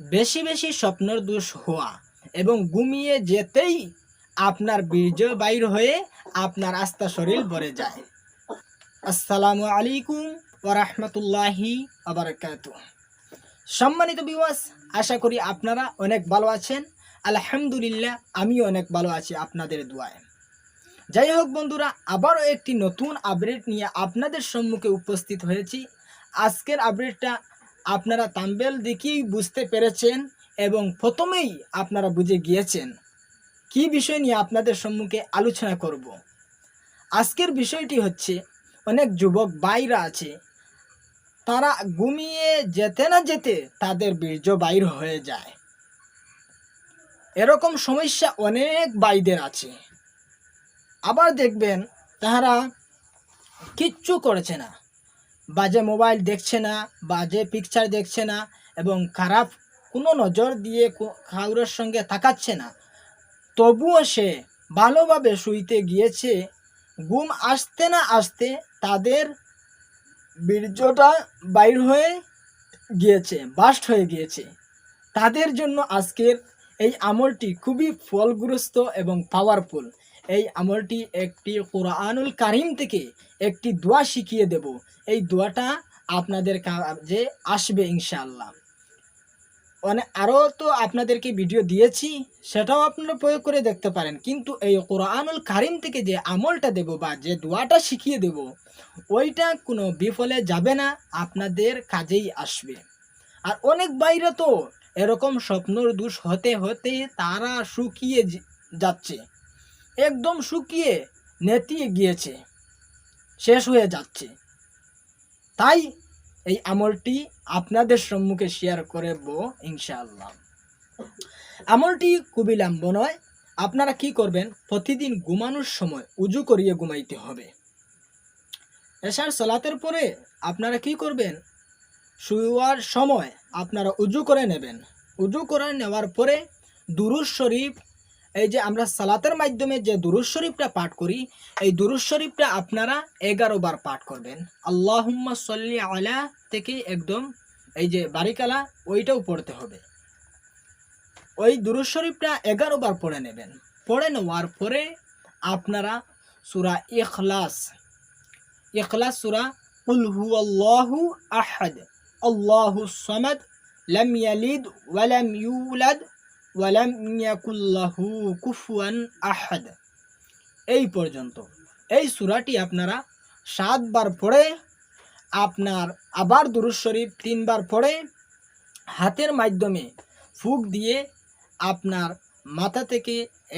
বেশি বেশি স্বপ্নর দোষ হওয়া এবং ঘুমিয়ে যেতেই আপনার বীর্য বাইর হয়ে আপনার আস্থা শরীর ভরে যায়। আসসালামু আলাইকুম ওরহমতুল্লাহি আবরকাত সম্মানিত বিওয়াস আশা করি আপনারা অনেক ভালো আছেন। আলহামদুলিল্লাহ, আমিও অনেক ভালো আছি আপনাদের দোয়ায়। যাই হোক বন্ধুরা, আবারও একটি নতুন আপডেট নিয়ে আপনাদের সম্মুখে উপস্থিত হয়েছি। আজকের আপডেটটা আপনারা তাম্বেল দেখেই বুঝতে পেরেছেন এবং প্রথমেই আপনারা বুঝে গিয়েছেন কি বিষয় নিয়ে আপনাদের সম্মুখে আলোচনা করব। আজকের বিষয়টি হচ্ছে, অনেক যুবক বাইরা আছে, তারা ঘুমিয়ে যেতে না যেতে তাদের বীর্য বাইর হয়ে যায়। এরকম সমস্যা অনেক বাইদের আছে। আবার দেখবেন তাহারা কিচ্ছু করেছে না। বাজে মোবাইল দেখছে না, বাজে পিকচার দেখছে না এবং খারাপ কোনো নজর দিয়ে কো- কারোর সঙ্গে তাকাচ্ছে না। তবুও সে ভালোভাবে শুইতে গিয়েছে। ঘুম আসতে না আসতে তাদের বীর্যটা বাইর হয়ে গিয়েছে, বাস্ট হয়ে গিয়েছে। তাদের জন্য আজকের এই আমলটি খুবই ফলগ্রস্ত এবং পাওয়ারফুল এই আমলটি একটি কোরআনুল কারিম থেকে একটি দোয়া শিখিয়ে দেব। এই দোয়াটা আপনাদের কাজে আসবে ইনশাআল্লাহ। অনেক আরও তো আপনাদেরকে ভিডিও দিয়েছি, সেটাও আপনারা প্রয়োগ করে দেখতে পারেন। কিন্তু এই কোরআনুল কারিম থেকে যে আমলটা দেব বা যে দোয়াটা শিখিয়ে দেব, ওইটা কোনো বিফলে যাবে না, আপনাদের কাজেই আসবে। আর অনেক বাইরে তো এরকম স্বপ্নর দোষ হতে হতে তারা শুকিয়ে যাচ্ছে। একদম শুকিয়ে নেতিয়ে গিয়েছে। শেষ হয়ে যাচ্ছে। তাই এই আমলটি আপনাদের সম্মুখে শেয়ার করব ইনশাআল্লাহ। আমলটি খুবই লাম্ব নয়। আপনারা কি করবেন? প্রতিদিন ঘুমানোর সময় উজু করিয়ে ঘুমাইতে হবে। এশার সলাতের পরে আপনারা কি করবেন? শুয়ার সময় আপনারা উজু করে নেবেন। উজু করে নেওয়ার পরে দুরুজ শরীফ, এই যে আমরা সালাতের মাধ্যমে যে দুরুজ শরীফটা পাঠ করি, এই দুরুজ শরীফটা আপনারা এগারো বার পাঠ করবেন। আল্লাহুম্মা সল্লি আলা থেকে একদম এই যে বারিকালা, ওইটাও পড়তে হবে। ওই দুরুজ শরীফটা এগারো বার পড়ে নেবেন। পড়ে নেওয়ার পরে আপনারা সুরা ইখলাস ইখলাস সুরা কুল হুয়াল্লাহু আহাদ। আল্লাহু সামাদ লাম ইয়ালিদ ওয়ালাম ইউলাদ ওয়ালাম ইয়াকুল্লাহু কুফুয়ান আহাদ এই পর্যন্ত। এই সূরাটি আপনারা সাতবার পড়ে, আপনার আবার দুরুজ শরীফ তিনবার পড়ে, হাতের মাধ্যমে ফুক দিয়ে আপনার মাথা থেকে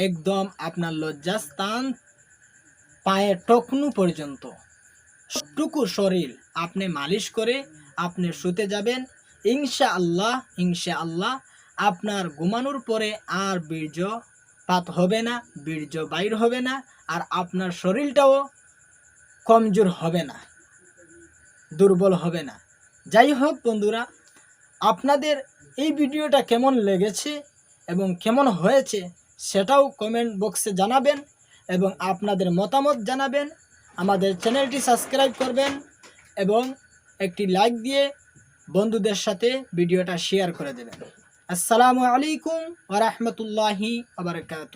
একদম আপনার লজ্জাস্থান পায়ের টকনু পর্যন্ত। টুকু শরীর আপনি মালিশ করে আপনি শুতে যাবেন। ইনশা আল্লাহ ইনশা আল্লাহ আপনার ঘুমানোর পরে আর বীর্য পাত হবে না, বীর্য বাইর হবে না, আর আপনার শরীরটাও কমজোর হবে না, দুর্বল হবে না। যাই হোক বন্ধুরা, আপনাদের এই ভিডিওটা কেমন লেগেছে এবং কেমন হয়েছে সেটাও কমেন্ট বক্সে জানাবেন এবং আপনাদের মতামত জানাবেন। আমাদের চ্যানেলটি সাবস্ক্রাইব করবেন এবং একটি লাইক দিয়ে বন্ধুদের সাথে ভিডিওটা শেয়ার করে দেবেন। আসসালামু আলাইকুম ওরহমতুল্লাহি আবরকাত